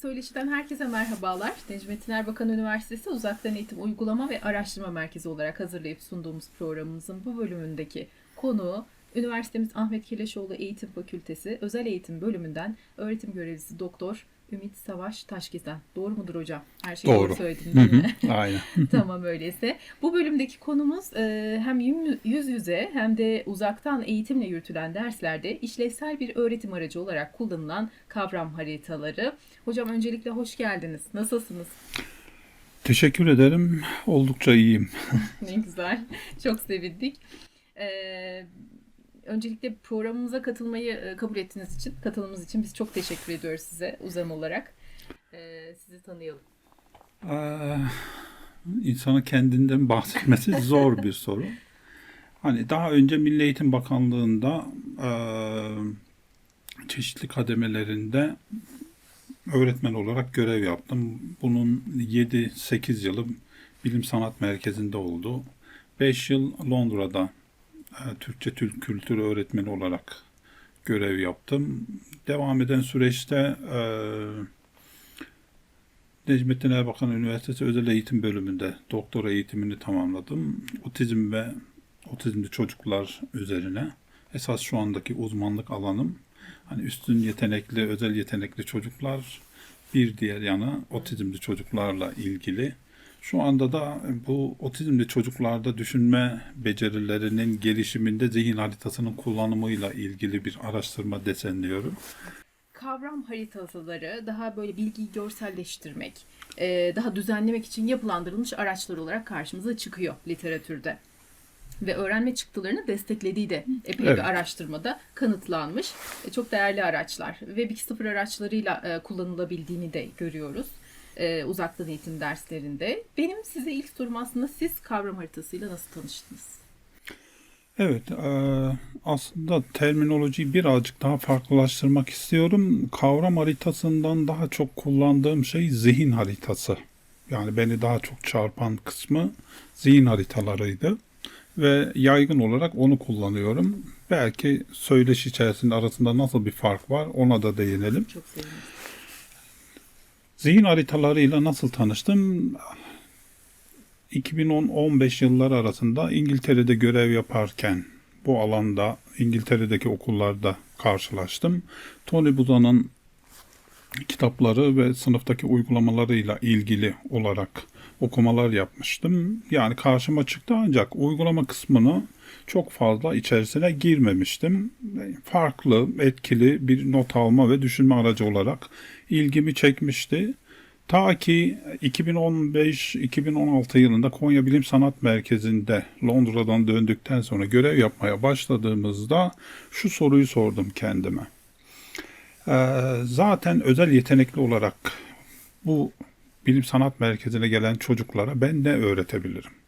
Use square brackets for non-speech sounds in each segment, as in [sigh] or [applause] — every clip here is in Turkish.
Söyleşi'den herkese merhabalar. Necmettin Erbakan Üniversitesi Uzaktan Eğitim Uygulama ve Araştırma Merkezi olarak hazırlayıp sunduğumuz programımızın bu bölümündeki konuğu Üniversitemiz Ahmet Keleşoğlu Eğitim Fakültesi Özel Eğitim Bölümünden öğretim görevlisi Doktor Ümit Savaş Taşgiz'den. Doğru mudur hocam? Her şeyi doğru, Doğru. söyledim [laughs] Hı hı? Aynen. tamam öyleyse. Bu bölümdeki konumuz e, hem yüz yüze hem de uzaktan eğitimle yürütülen derslerde işlevsel bir öğretim aracı olarak kullanılan kavram haritaları. Hocam öncelikle hoş geldiniz. Nasılsınız? Teşekkür ederim. Oldukça iyiyim. [laughs] ne güzel. Çok sevindik. E, öncelikle programımıza katılmayı e, kabul ettiğiniz için, katılımınız için biz çok teşekkür ediyoruz size uzam olarak. E, sizi tanıyalım. Ee, insanın kendinden bahsetmesi [laughs] zor bir soru. Hani daha önce Milli Eğitim Bakanlığı'nda e, çeşitli kademelerinde öğretmen olarak görev yaptım. Bunun 7-8 yılı Bilim Sanat Merkezi'nde oldu. 5 yıl Londra'da Türkçe Türk Kültürü öğretmeni olarak görev yaptım. Devam eden süreçte e, Necmettin Erbakan Üniversitesi Özel Eğitim Bölümünde doktora eğitimini tamamladım. Otizm ve otizmli çocuklar üzerine. Esas şu andaki uzmanlık alanım. Hani üstün yetenekli, özel yetenekli çocuklar bir diğer yana otizmli çocuklarla ilgili. Şu anda da bu otizmli çocuklarda düşünme becerilerinin gelişiminde zihin haritasının kullanımıyla ilgili bir araştırma desenliyorum. kavram haritaları daha böyle bilgiyi görselleştirmek, e, daha düzenlemek için yapılandırılmış araçlar olarak karşımıza çıkıyor literatürde. Ve öğrenme çıktılarını desteklediği de epey Evet. bir araştırmada kanıtlanmış. E, Çok değerli araçlar. Web 2.0 araçlarıyla e, kullanılabildiğini de görüyoruz. E, uzaktan eğitim derslerinde. Benim size ilk sorum aslında siz kavram haritasıyla nasıl tanıştınız? Evet, eee, aslında terminolojiyi birazcık daha farklılaştırmak istiyorum. Kavram haritasından daha çok kullandığım şey zihin haritası. Yani beni daha çok çarpan kısmı zihin haritalarıydı. Ve yaygın olarak onu kullanıyorum. Belki söyleşi içerisinde arasında nasıl bir fark var ona da değinelim. Çok sevinirim. Zihin haritalarıyla nasıl tanıştım? 2010-15 yılları arasında İngiltere'de görev yaparken bu alanda İngiltere'deki okullarda karşılaştım. Tony Buda'nın kitapları ve sınıftaki uygulamalarıyla ilgili olarak okumalar yapmıştım. Yani karşıma çıktı ancak uygulama kısmını çok fazla içerisine girmemiştim. Farklı, etkili bir not alma ve düşünme aracı olarak ilgimi çekmişti. Ta ki 2015-2016 yılında Konya Bilim Sanat Merkezi'nde Londra'dan döndükten sonra görev yapmaya başladığımızda şu soruyu sordum kendime. Ee, zaten özel yetenekli olarak bu bilim sanat merkezine gelen çocuklara ben ne öğretebilirim?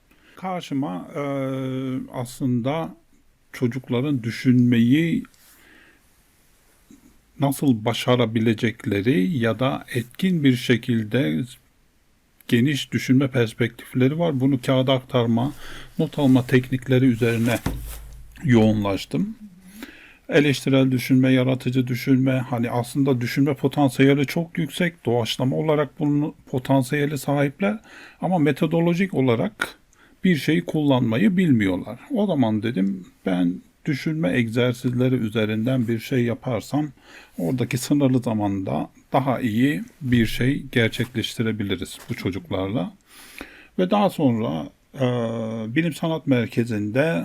Karşıma e, aslında çocukların düşünmeyi nasıl başarabilecekleri ya da etkin bir şekilde geniş düşünme perspektifleri var. Bunu kağıda aktarma, not alma teknikleri üzerine yoğunlaştım. Eleştirel düşünme, yaratıcı düşünme, hani aslında düşünme potansiyeli çok yüksek. Doğaçlama olarak bunun potansiyeli sahipler ama metodolojik olarak bir şeyi kullanmayı bilmiyorlar. O zaman dedim ben düşünme egzersizleri üzerinden bir şey yaparsam oradaki sınırlı zamanda daha iyi bir şey gerçekleştirebiliriz bu çocuklarla. Ve daha sonra e, Bilim Sanat Merkezi'nde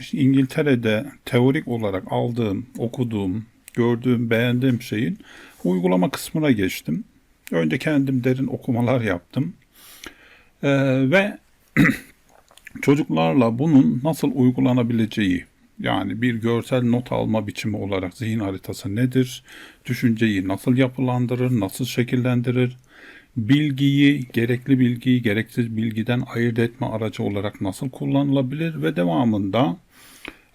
işte İngiltere'de teorik olarak aldığım, okuduğum, gördüğüm, beğendiğim şeyin uygulama kısmına geçtim. Önce kendim derin okumalar yaptım. E, ve [clears throat] çocuklarla bunun nasıl uygulanabileceği yani bir görsel not alma biçimi olarak zihin haritası nedir? Düşünceyi nasıl yapılandırır, nasıl şekillendirir? Bilgiyi, gerekli bilgiyi gereksiz bilgiden ayırt etme aracı olarak nasıl kullanılabilir ve devamında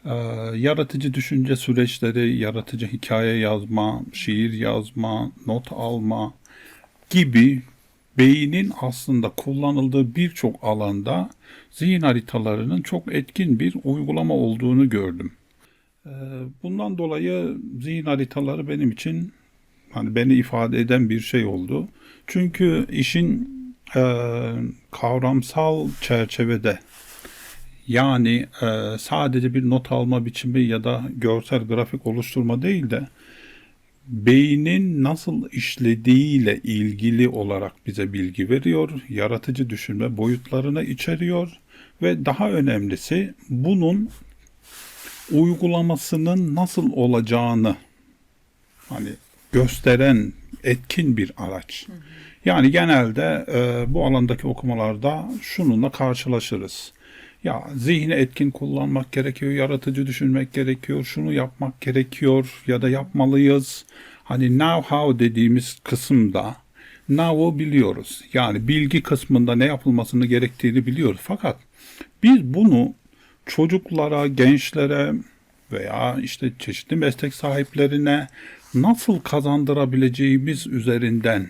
e, yaratıcı düşünce süreçleri, yaratıcı hikaye yazma, şiir yazma, not alma gibi beynin aslında kullanıldığı birçok alanda zihin haritalarının çok etkin bir uygulama olduğunu gördüm. Ee, Bundan dolayı zihin haritaları benim için Hani beni ifade eden bir şey oldu. Çünkü işin e, kavramsal çerçevede yani e, sadece bir not alma biçimi ya da görsel grafik oluşturma değil de beynin nasıl işlediğiyle ilgili olarak bize bilgi veriyor, yaratıcı düşünme boyutlarını içeriyor ve daha önemlisi bunun uygulamasının nasıl olacağını hani gösteren etkin bir araç. Yani genelde e, bu alandaki okumalarda şununla karşılaşırız. Ya zihni etkin kullanmak gerekiyor, yaratıcı düşünmek gerekiyor, şunu yapmak gerekiyor ya da yapmalıyız. Hani now how dediğimiz kısımda now'u biliyoruz. Yani bilgi kısmında ne yapılmasını gerektiğini biliyoruz. Fakat biz bunu çocuklara, gençlere veya işte çeşitli meslek sahiplerine nasıl kazandırabileceğimiz üzerinden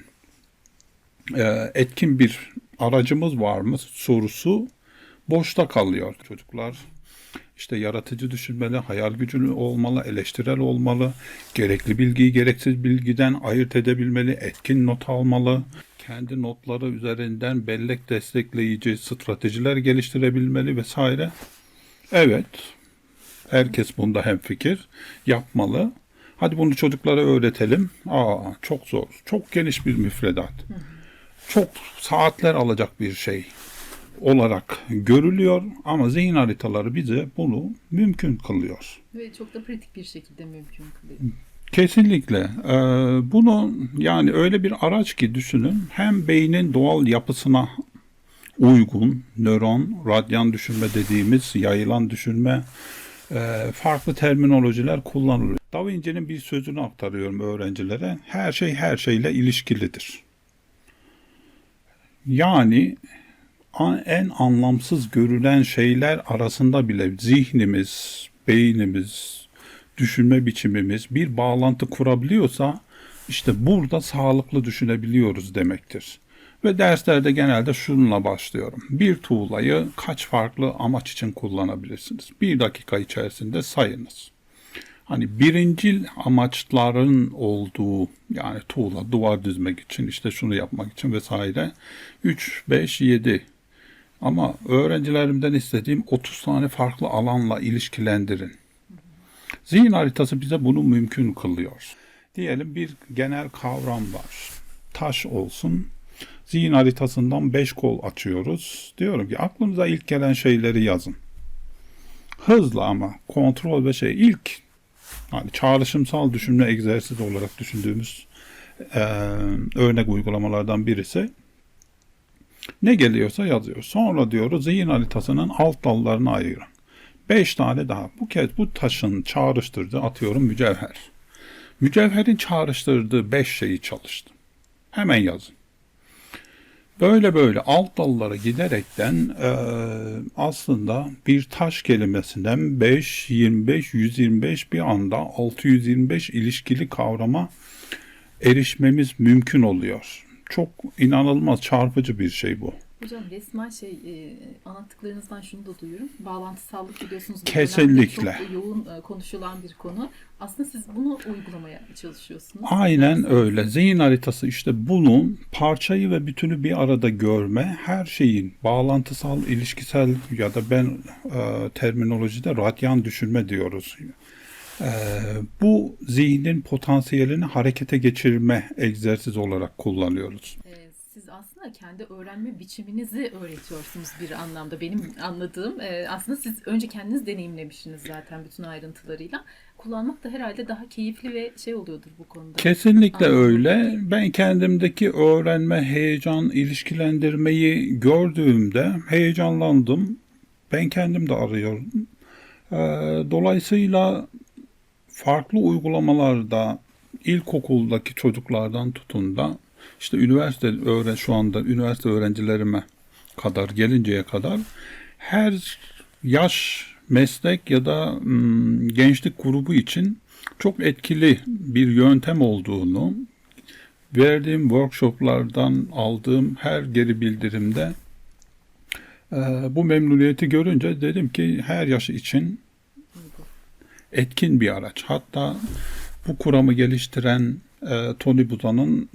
e, etkin bir aracımız var mı sorusu boşta kalıyor. Çocuklar işte yaratıcı düşünmeli, hayal gücü olmalı, eleştirel olmalı, gerekli bilgiyi gereksiz bilgiden ayırt edebilmeli, etkin not almalı, kendi notları üzerinden bellek destekleyici stratejiler geliştirebilmeli vesaire. Evet, herkes bunda hemfikir, yapmalı. Hadi bunu çocuklara öğretelim. Aa, çok zor, çok geniş bir müfredat. Çok saatler alacak bir şey olarak görülüyor ama zihin haritaları bize bunu mümkün kılıyor. Ve çok da pratik bir şekilde mümkün kılıyor. Kesinlikle. Ee, bunu yani öyle bir araç ki düşünün hem beynin doğal yapısına uygun nöron, radyan düşünme dediğimiz yayılan düşünme e, farklı terminolojiler kullanılıyor. Da Vinci'nin bir sözünü aktarıyorum öğrencilere. Her şey her şeyle ilişkilidir. Yani en anlamsız görülen şeyler arasında bile zihnimiz, beynimiz, düşünme biçimimiz bir bağlantı kurabiliyorsa işte burada sağlıklı düşünebiliyoruz demektir. Ve derslerde genelde şununla başlıyorum. Bir tuğlayı kaç farklı amaç için kullanabilirsiniz? Bir dakika içerisinde sayınız. Hani birincil amaçların olduğu yani tuğla duvar düzmek için işte şunu yapmak için vesaire 3, 5, 7 ama öğrencilerimden istediğim 30 tane farklı alanla ilişkilendirin. Zihin haritası bize bunu mümkün kılıyor. Diyelim bir genel kavram var. Taş olsun. Zihin haritasından 5 kol açıyoruz. Diyorum ki aklınıza ilk gelen şeyleri yazın. Hızlı ama kontrol ve şey ilk hani çağrışımsal düşünme egzersizi olarak düşündüğümüz eee, örnek uygulamalardan birisi ne geliyorsa yazıyor. Sonra diyoruz zihin haritasının alt dallarını ayırın. Beş tane daha. Bu kez bu taşın çağrıştırdığı atıyorum mücevher. Mücevherin çağrıştırdığı beş şeyi çalıştım. Hemen yazın. Böyle böyle alt dallara giderekten eee, aslında bir taş kelimesinden 5, 25, 125 bir anda 625 ilişkili kavrama erişmemiz mümkün oluyor. Çok inanılmaz çarpıcı bir şey bu. Hocam resmen şey e, anlattıklarınızdan şunu da duyuyorum. Bağlantısallık biliyorsunuz. Kesinlikle. Çok yoğun e, konuşulan bir konu. Aslında siz bunu uygulamaya çalışıyorsunuz. Aynen öyle. Zihin haritası işte bunun parçayı ve bütünü bir arada görme, her şeyin bağlantısal, ilişkisel ya da ben e, terminolojide radyan düşünme diyoruz. E, bu zihnin potansiyelini harekete geçirme egzersizi olarak kullanıyoruz. E, siz aslında kendi öğrenme biçiminizi öğretiyorsunuz bir anlamda. Benim anladığım e, aslında siz önce kendiniz deneyimlemişsiniz zaten bütün ayrıntılarıyla. Kullanmak da herhalde daha keyifli ve şey oluyordur bu konuda. Kesinlikle Anladım. öyle. Ben kendimdeki öğrenme, heyecan, ilişkilendirmeyi gördüğümde heyecanlandım. Ben kendim de arıyorum. Ee, dolayısıyla farklı uygulamalarda ilkokuldaki çocuklardan tutun da işte üniversite öğren şu anda üniversite öğrencilerime kadar gelinceye kadar her yaş meslek ya da mm, gençlik grubu için çok etkili bir yöntem olduğunu verdiğim workshoplardan aldığım her geri bildirimde e, bu memnuniyeti görünce dedim ki her yaş için etkin bir araç. Hatta bu kuramı geliştiren e, Tony Buda'nın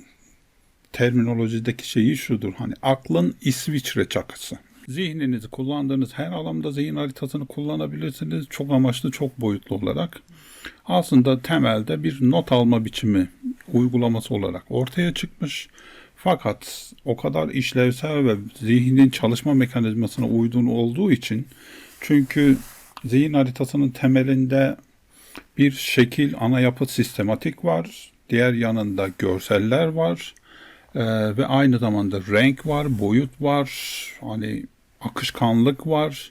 terminolojideki şeyi şudur. Hani aklın İsviçre çakısı. Zihninizi kullandığınız her alanda zihin haritasını kullanabilirsiniz. Çok amaçlı, çok boyutlu olarak. Aslında temelde bir not alma biçimi uygulaması olarak ortaya çıkmış. Fakat o kadar işlevsel ve zihnin çalışma mekanizmasına uygun olduğu için çünkü zihin haritasının temelinde bir şekil, ana yapı sistematik var. Diğer yanında görseller var. Ee, ve aynı zamanda renk var, boyut var, hani akışkanlık var.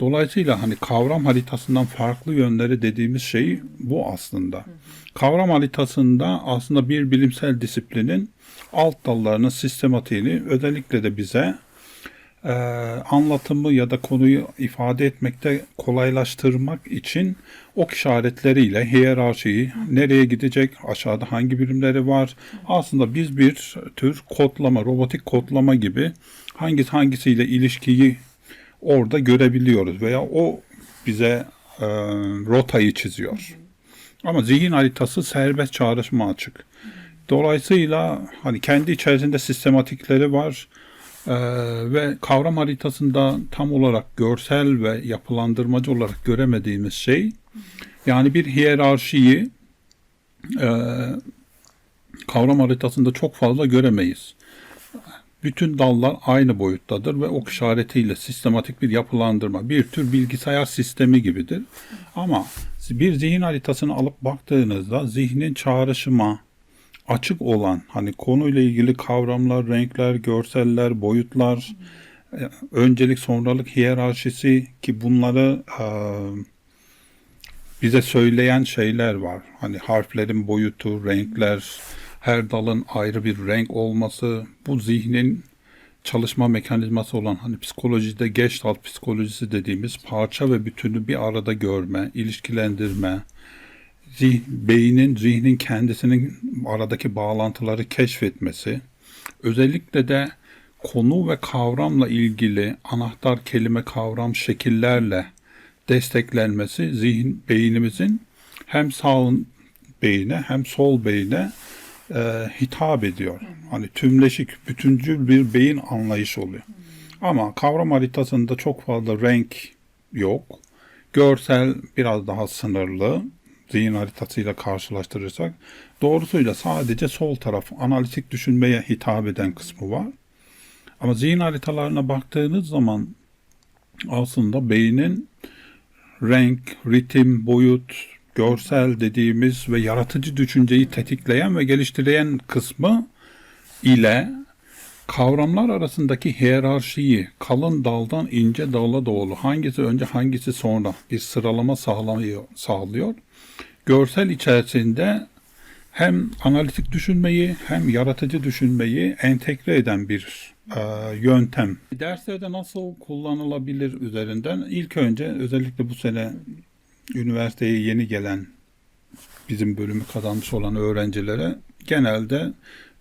Dolayısıyla hani kavram haritasından farklı yönleri dediğimiz şey bu aslında. Kavram haritasında aslında bir bilimsel disiplinin alt dallarının sistematiğini özellikle de bize e, anlatımı ya da konuyu ifade etmekte kolaylaştırmak için ok işaretleriyle hiyerarşiyi nereye gidecek, aşağıda hangi birimleri var. Aslında biz bir tür kodlama, robotik kodlama gibi hangisi hangisiyle ilişkiyi orada görebiliyoruz veya o bize e, rotayı çiziyor. Ama zihin haritası serbest çağrışma açık. Dolayısıyla hani kendi içerisinde sistematikleri var. Ee, ve kavram haritasında tam olarak görsel ve yapılandırmacı olarak göremediğimiz şey yani bir hiyerarşiyi e, kavram haritasında çok fazla göremeyiz. Bütün dallar aynı boyuttadır ve ok işaretiyle sistematik bir yapılandırma, bir tür bilgisayar sistemi gibidir. Ama bir zihin haritasını alıp baktığınızda zihnin çağrışıma, açık olan hani konuyla ilgili kavramlar, renkler, görseller, boyutlar, e, öncelik sonralık hiyerarşisi ki bunları e, bize söyleyen şeyler var. Hani harflerin boyutu, renkler, her dalın ayrı bir renk olması, bu zihnin çalışma mekanizması olan hani psikolojide Gestalt psikolojisi dediğimiz parça ve bütünü bir arada görme, ilişkilendirme, zih, beynin, zihnin kendisinin aradaki bağlantıları keşfetmesi, özellikle de konu ve kavramla ilgili anahtar kelime kavram şekillerle desteklenmesi zihin beynimizin hem sağ beyine hem sol beyine e, hitap ediyor. Hani tümleşik, bütüncül bir beyin anlayışı oluyor. Ama kavram haritasında çok fazla renk yok. Görsel biraz daha sınırlı zihin haritasıyla karşılaştırırsak doğrusuyla sadece sol taraf analitik düşünmeye hitap eden kısmı var. Ama zihin haritalarına baktığınız zaman aslında beynin renk, ritim, boyut, görsel dediğimiz ve yaratıcı düşünceyi tetikleyen ve geliştiren kısmı ile kavramlar arasındaki hiyerarşiyi kalın daldan ince dala doğru hangisi önce hangisi sonra bir sıralama sağlıyor, sağlıyor görsel içerisinde hem analitik düşünmeyi hem yaratıcı düşünmeyi entegre eden bir e, yöntem. Derslerde nasıl kullanılabilir üzerinden ilk önce özellikle bu sene üniversiteye yeni gelen bizim bölümü kazanmış olan öğrencilere genelde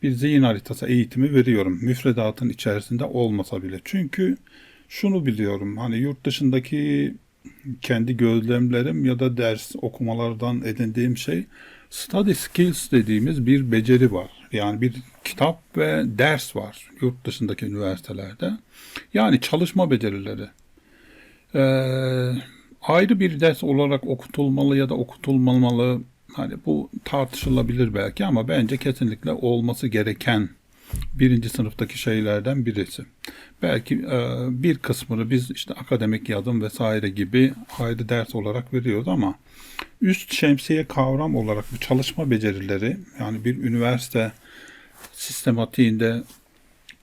bir zihin haritası eğitimi veriyorum. Müfredatın içerisinde olmasa bile. Çünkü şunu biliyorum hani yurt dışındaki kendi gözlemlerim ya da ders okumalardan edindiğim şey study skills dediğimiz bir beceri var. Yani bir kitap ve ders var yurt dışındaki üniversitelerde. Yani çalışma becerileri. Ee, ayrı bir ders olarak okutulmalı ya da okutulmamalı hani bu tartışılabilir belki ama bence kesinlikle olması gereken birinci sınıftaki şeylerden birisi. Belki e, bir kısmını biz işte akademik yazım vesaire gibi ayrı ders olarak veriyoruz ama üst şemsiye kavram olarak bu çalışma becerileri yani bir üniversite sistematiğinde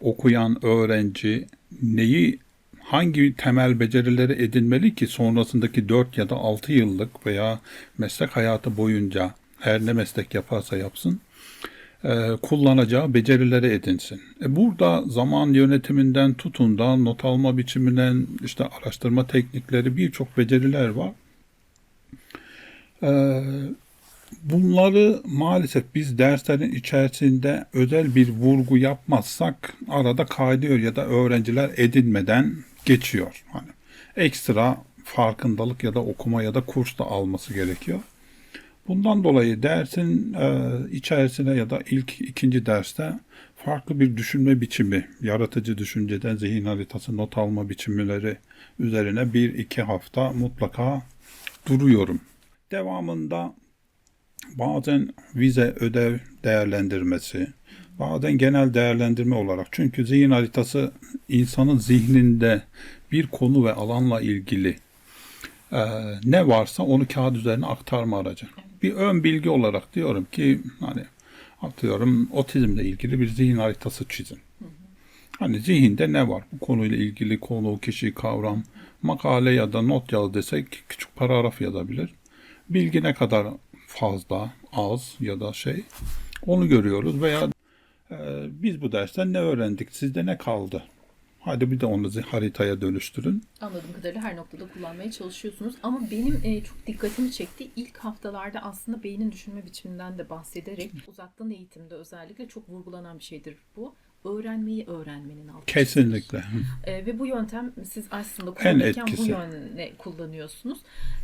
okuyan öğrenci neyi hangi temel becerileri edinmeli ki sonrasındaki 4 ya da 6 yıllık veya meslek hayatı boyunca her ne meslek yaparsa yapsın e, kullanacağı becerileri edinsin. E, burada zaman yönetiminden tutun da not alma biçiminden işte araştırma teknikleri birçok beceriler var. E, bunları maalesef biz derslerin içerisinde özel bir vurgu yapmazsak arada kaydıyor ya da öğrenciler edinmeden geçiyor. Hani ekstra farkındalık ya da okuma ya da kurs da alması gerekiyor. Bundan dolayı dersin e, içerisine ya da ilk ikinci derste farklı bir düşünme biçimi, yaratıcı düşünceden zihin haritası not alma biçimleri üzerine bir iki hafta mutlaka duruyorum. Devamında bazen vize ödev değerlendirmesi, bazen genel değerlendirme olarak. Çünkü zihin haritası insanın zihninde bir konu ve alanla ilgili e, ne varsa onu kağıt üzerine aktarma aracı. Bir ön bilgi olarak diyorum ki hani atıyorum otizmle ilgili bir zihin haritası çizin. Hani zihinde ne var? Bu konuyla ilgili konu, kişi, kavram, makale ya da not yaz desek küçük paragraf yazabilir. Bilgi ne kadar fazla, az ya da şey onu görüyoruz veya e, biz bu dersten ne öğrendik, sizde ne kaldı? Hadi bir de onu haritaya dönüştürün. Anladığım kadarıyla her noktada kullanmaya çalışıyorsunuz. Ama benim e, çok dikkatimi çekti. İlk haftalarda aslında beynin düşünme biçiminden de bahsederek uzaktan eğitimde özellikle çok vurgulanan bir şeydir bu. Öğrenmeyi öğrenmenin altı. Kesinlikle. E, ve bu yöntem siz aslında En kullanırken bu yöne kullanıyorsunuz.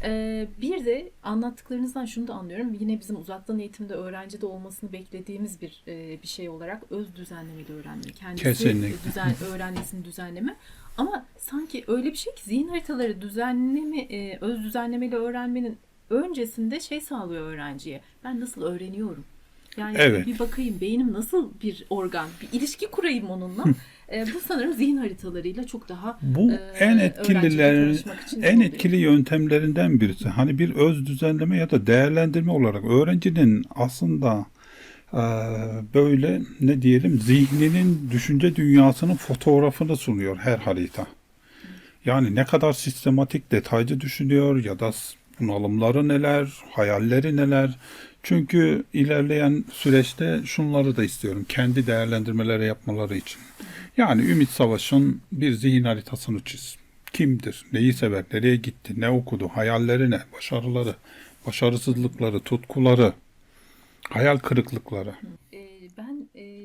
E, bir de anlattıklarınızdan şunu da anlıyorum. Yine bizim uzaktan eğitimde öğrencide olmasını beklediğimiz bir e, bir şey olarak öz düzenlemeli öğrenme. Kendisi Kesinlikle. düzen öğrenmesini düzenleme. Ama sanki öyle bir şey ki zihin haritaları düzenleme, e, öz düzenlemeli öğrenmenin öncesinde şey sağlıyor öğrenciye. Ben nasıl öğreniyorum? Yani Evet. bir bakayım beynim nasıl bir organ, bir ilişki kurayım onunla. E, bu sanırım zihin haritalarıyla çok daha Bu e, en öğrenciyle etkililer, tanışmak için iyi en oluyor. etkili yöntemlerinden birisi. Hani bir öz düzenleme ya da değerlendirme olarak öğrencinin aslında e, böyle ne diyelim zihninin düşünce dünyasının fotoğrafını sunuyor her harita. Yani ne kadar sistematik, detaycı düşünüyor ya da bunalımları neler, hayalleri neler. Çünkü ilerleyen süreçte şunları da istiyorum. Kendi değerlendirmeleri yapmaları için. Yani Ümit Savaş'ın bir zihin haritasını çiz. Kimdir? Neyi sever? Nereye gitti? Ne okudu? Hayalleri ne? Başarıları, başarısızlıkları, tutkuları, hayal kırıklıkları. E, ben e,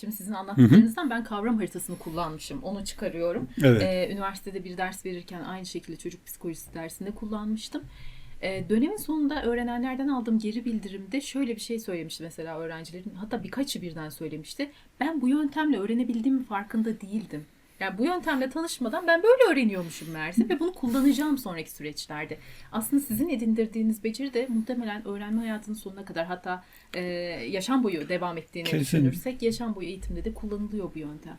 şimdi sizin anlattıklarınızdan ben kavram haritasını kullanmışım. Onu çıkarıyorum. Evet. E, üniversitede bir ders verirken aynı şekilde çocuk psikolojisi dersinde kullanmıştım. E, dönemin sonunda öğrenenlerden aldığım geri bildirimde şöyle bir şey söylemişti mesela öğrencilerin. Hatta birkaçı birden söylemişti. Ben bu yöntemle öğrenebildiğimin farkında değildim. Yani bu yöntemle tanışmadan ben böyle öğreniyormuşum meğerse ve bunu kullanacağım sonraki süreçlerde. Aslında sizin edindirdiğiniz beceri de muhtemelen öğrenme hayatının sonuna kadar hatta e, yaşam boyu devam ettiğini Kesin. düşünürsek yaşam boyu eğitimde de kullanılıyor bu yöntem.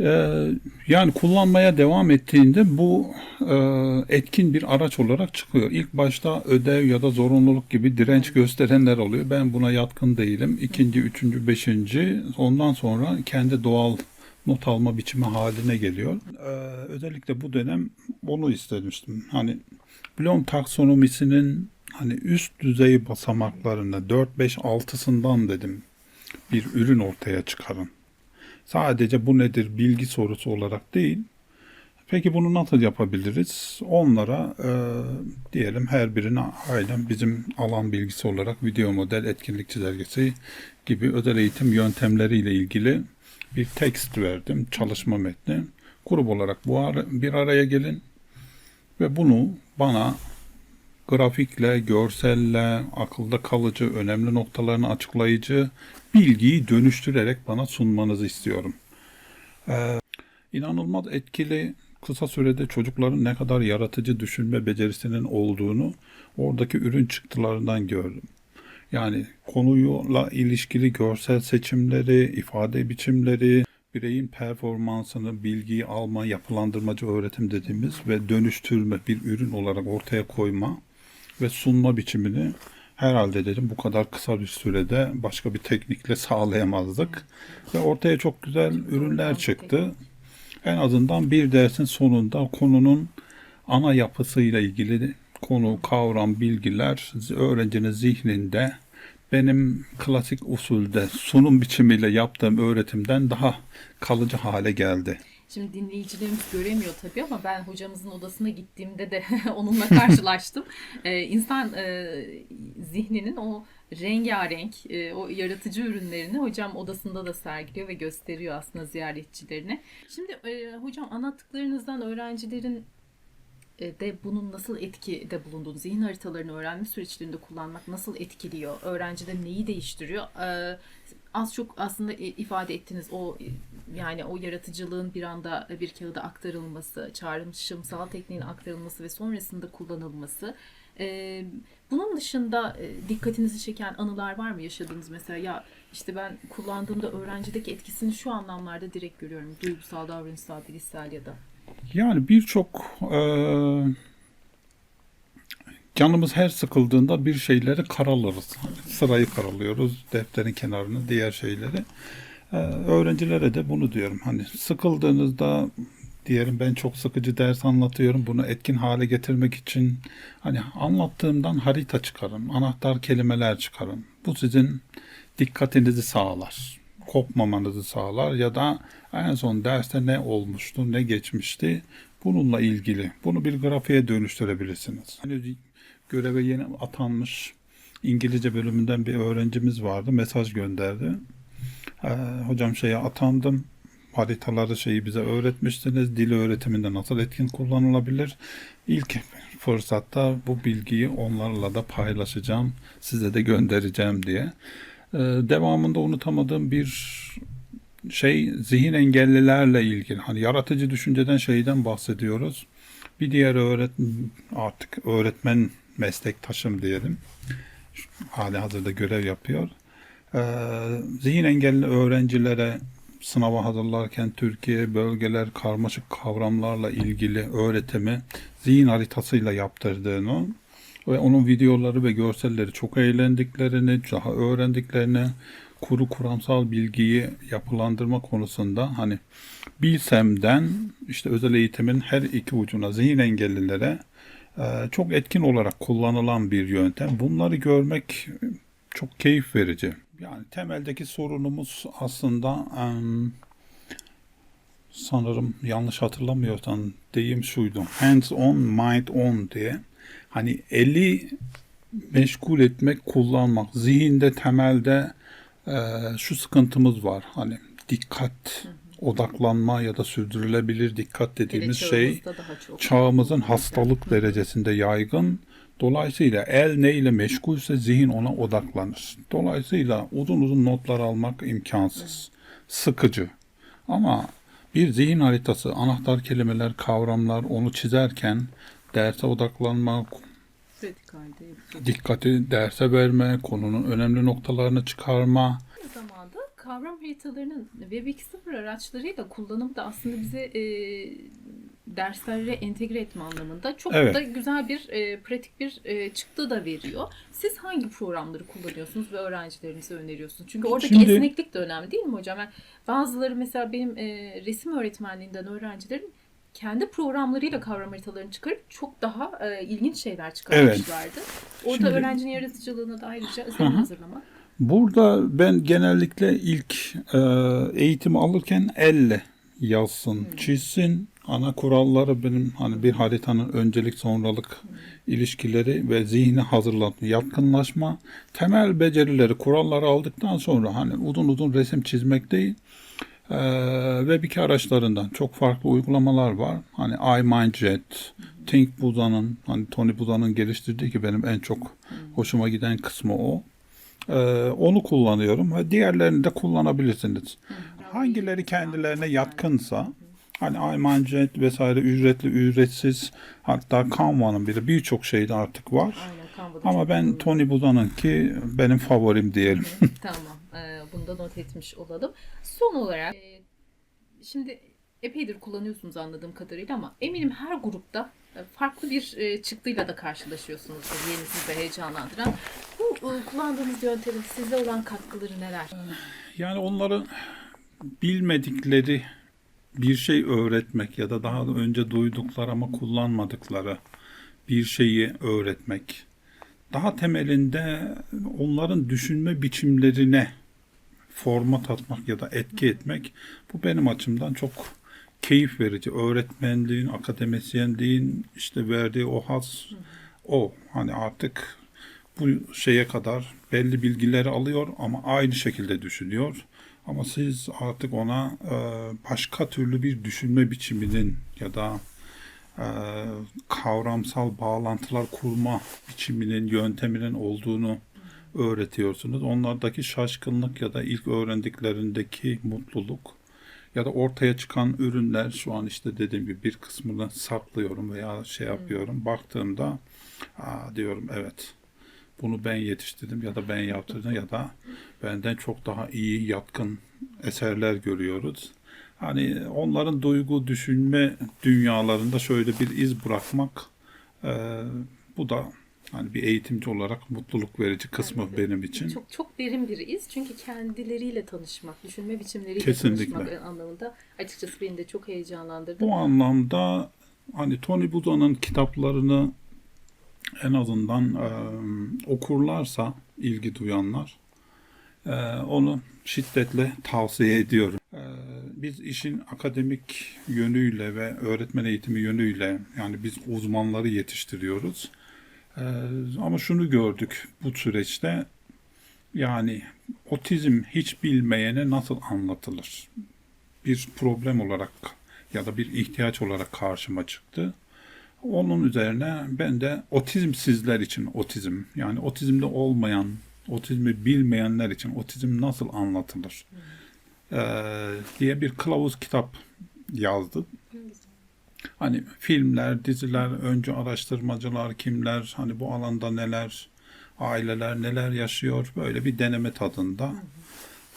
Ee, yani kullanmaya devam ettiğinde bu e, etkin bir araç olarak çıkıyor. İlk başta ödev ya da zorunluluk gibi direnç gösterenler oluyor. Ben buna yatkın değilim. İkinci, üçüncü, beşinci ondan sonra kendi doğal not alma biçimi haline geliyor. Ee, özellikle bu dönem onu istemiştim. Hani Bloom taksonomisinin hani üst düzey basamaklarını 4, 5, 6'sından dedim bir ürün ortaya çıkarın. Sadece bu nedir bilgi sorusu olarak değil. Peki bunu nasıl yapabiliriz? Onlara e, diyelim her birine aynen bizim alan bilgisi olarak video model, etkinlik çizelgesi gibi özel eğitim yöntemleriyle ilgili bir tekst verdim, çalışma metni. Grup olarak bu ara, bir araya gelin ve bunu bana grafikle, görselle, akılda kalıcı, önemli noktalarını açıklayıcı bilgiyi dönüştürerek bana sunmanızı istiyorum. Ee, inanılmaz etkili kısa sürede çocukların ne kadar yaratıcı düşünme becerisinin olduğunu oradaki ürün çıktılarından gördüm. Yani konuyla ilişkili görsel seçimleri, ifade biçimleri, bireyin performansını, bilgiyi alma, yapılandırmacı öğretim dediğimiz ve dönüştürme, bir ürün olarak ortaya koyma ve sunma biçimini herhalde dedim bu kadar kısa bir sürede başka bir teknikle sağlayamazdık. Ve ortaya çok güzel ürünler çıktı. En azından bir dersin sonunda konunun ana yapısıyla ilgili konu, kavram, bilgiler öğrencinin zihninde benim klasik usulde sunum biçimiyle yaptığım öğretimden daha kalıcı hale geldi. Şimdi dinleyicilerimiz göremiyor tabii ama ben hocamızın odasına gittiğimde de [laughs] onunla karşılaştım. [laughs] Ee, insan e, zihninin o rengarenk, e, o yaratıcı ürünlerini hocam odasında da sergiliyor ve gösteriyor aslında ziyaretçilerine. Şimdi e, hocam anlattıklarınızdan öğrencilerin e, de bunun nasıl etkide bulunduğunu, zihin haritalarını öğrenme süreçlerinde kullanmak nasıl etkiliyor, öğrencide neyi değiştiriyor? Az çok aslında e, ifade ettiğiniz o e, yani o yaratıcılığın bir anda bir kağıda aktarılması, çağrışımsal tekniğin aktarılması ve sonrasında kullanılması. Bunun dışında e, dikkatinizi çeken anılar var mı yaşadığınız mesela ya işte ben kullandığımda öğrencideki etkisini şu anlamlarda direkt görüyorum. Duygusal, davranışsal, bilişsel ya da. Yani birçok eee, canımız her sıkıldığında bir şeyleri karalarız. Sırayı karalıyoruz, defterin kenarını, diğer şeyleri. Eee, öğrencilere de bunu diyorum. Hani sıkıldığınızda diyelim ben çok sıkıcı ders anlatıyorum. Bunu etkin hale getirmek için hani anlattığımdan harita çıkarın, anahtar kelimeler çıkarın. Bu sizin dikkatinizi sağlar. Kopmamanızı sağlar ya da en son derste ne olmuştu, ne geçmişti bununla ilgili. Bunu bir grafiğe dönüştürebilirsiniz. Hani göreve yeni atanmış İngilizce bölümünden bir öğrencimiz vardı. Mesaj gönderdi. Ee, hocam şeye atandım. Haritaları şeyi bize öğretmiştiniz. Dil öğretiminde nasıl etkin kullanılabilir? İlk fırsatta bu bilgiyi onlarla da paylaşacağım. Size de göndereceğim diye. Ee, devamında unutamadığım bir şey zihin engellilerle ilgili. Hani yaratıcı düşünceden şeyden bahsediyoruz. Bir diğer öğret artık öğretmen meslektaşım diyelim. Hali hazırda görev yapıyor. Ee, zihin engelli öğrencilere sınava hazırlarken Türkiye bölgeler karmaşık kavramlarla ilgili öğretimi zihin haritasıyla yaptırdığını ve onun videoları ve görselleri çok eğlendiklerini, daha öğrendiklerini, kuru kuramsal bilgiyi yapılandırma konusunda hani Bilsem'den işte özel eğitimin her iki ucuna zihin engellilere çok etkin olarak kullanılan bir yöntem. Bunları görmek çok keyif verici. Yani temeldeki sorunumuz aslında sanırım yanlış hatırlamıyorsam deyim şuydu. Hands on, mind on diye. Hani eli meşgul etmek, kullanmak. Zihinde temelde e, şu sıkıntımız var. Hani dikkat, odaklanma ya da sürdürülebilir dikkat dediğimiz şey çağımızın hastalık derecesinde yaygın. Dolayısıyla el neyle meşgulse zihin ona odaklanır. Dolayısıyla uzun uzun notlar almak imkansız. Sıkıcı. Ama bir zihin haritası, anahtar kelimeler, kavramlar onu çizerken derse odaklanma, Pratik halde yapılıyor. dikkati derse verme, konunun önemli noktalarını çıkarma, kavram haritalarının Web 2.0 araçlarıyla kullanımı da aslında bize e, derslere entegre etme anlamında çok Evet. da güzel bir e, pratik bir e, çıktı da veriyor. Siz hangi programları kullanıyorsunuz ve öğrencilerinize öneriyorsunuz? Çünkü oradaki Şimdi- esneklik de önemli değil mi hocam? Yani bazıları mesela benim e, resim öğretmenliğinden öğrencilerim kendi programlarıyla kavram haritalarını çıkarıp çok daha e, ilginç şeyler çıkarmışlardı. Orada Şimdi- öğrencinin yaratıcılığına da ayrıca hı. hazırlamak. Burada ben genellikle ilk e, eğitimi alırken elle yazsın, çizsin. Ana kuralları benim hani bir haritanın öncelik sonralık ilişkileri ve zihni hazırlatma, yatkınlaşma, temel becerileri, kuralları aldıktan sonra hani uzun uzun resim çizmek değil. E, Web 2 araçlarından çok farklı uygulamalar var. Hani iMindJet, Think Buza'nın, hani Tony Buza'nın geliştirdiği ki benim en çok hoşuma giden kısmı o. Ee, onu kullanıyorum ve diğerlerini de kullanabilirsiniz. Hangileri kendilerine yatkınsa hani iMindJet vesaire ücretli ücretsiz hatta Canva'nın bile birçok şeyde artık var. Aynen Ama ben. Tony Buza'nın ki benim favorim diyelim. tamam. Ee, bunu da not etmiş olalım. Son olarak e, şimdi epeydir kullanıyorsunuz anladığım kadarıyla ama eminim her grupta e, farklı bir e, çıktıyla da karşılaşıyorsunuzdur. Yeni sizi heyecanlandıran. Bu e, kullandığınız yöntemin size olan katkıları neler? Yani onları bilmedikleri bir şey öğretmek ya da daha önce duydukları ama kullanmadıkları bir şeyi öğretmek. Daha temelinde onların düşünme biçimlerine format atmak ya da etki etmek bu benim açımdan çok keyif verici. Öğretmenliğin, akademisyenliğin işte verdiği o haz o. Hani artık bu şeye kadar belli bilgileri alıyor ama aynı şekilde düşünüyor. Ama siz artık ona e, başka türlü bir düşünme biçiminin ya da e, kavramsal bağlantılar kurma biçiminin, yönteminin olduğunu öğretiyorsunuz. Onlardaki şaşkınlık ya da ilk öğrendiklerindeki mutluluk ya da ortaya çıkan ürünler şu an işte dediğim gibi bir kısmını saklıyorum veya şey yapıyorum. Baktığımda Aa, diyorum evet bunu ben yetiştirdim ya da ben yaptırdım ya da benden çok daha iyi yatkın eserler görüyoruz. Hani onların duygu düşünme dünyalarında şöyle bir iz bırakmak e, bu da hani bir eğitimci olarak mutluluk verici kısmı de. benim için. Çok çok derin bir iz. Çünkü kendileriyle tanışmak, düşünme biçimleriyle Kesinlikle. tanışmak anlamında açıkçası beni de çok heyecanlandırdı. Bu anlamda hani Tony Buda'nın kitaplarını en azından e, okurlarsa ilgi duyanlar e, onu şiddetle tavsiye ediyorum. E, biz işin akademik yönüyle ve öğretmen eğitimi yönüyle yani biz uzmanları yetiştiriyoruz. E, ama şunu gördük bu süreçte yani otizm hiç bilmeyene nasıl anlatılır? Bir problem olarak ya da bir ihtiyaç olarak karşıma çıktı. Onun üzerine ben de otizmsizler için otizm yani otizmde olmayan, otizmi bilmeyenler için otizm nasıl anlatılır eee, diye bir kılavuz kitap yazdım. Hani filmler, diziler, önce araştırmacılar kimler, hani bu alanda neler, aileler neler yaşıyor böyle bir deneme tadında.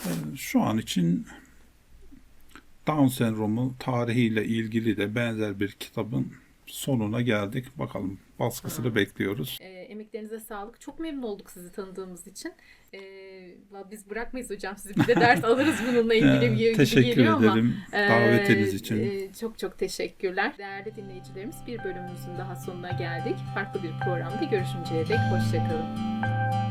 Eee, Şu an için Down sendromu tarihiyle ilgili de benzer bir kitabın sonuna geldik. Bakalım baskısını bekliyoruz. E, emeklerinize sağlık. Çok memnun olduk sizi tanıdığımız için. E, biz bırakmayız hocam. Sizi bir de ders [laughs] alırız bununla ilgili Ee, gibi teşekkür geliyor ama. ederim e, davetiniz için. e, çok çok teşekkürler. Değerli dinleyicilerimiz bir bölümümüzün daha sonuna geldik. Farklı bir programda görüşünceye dek hoşçakalın.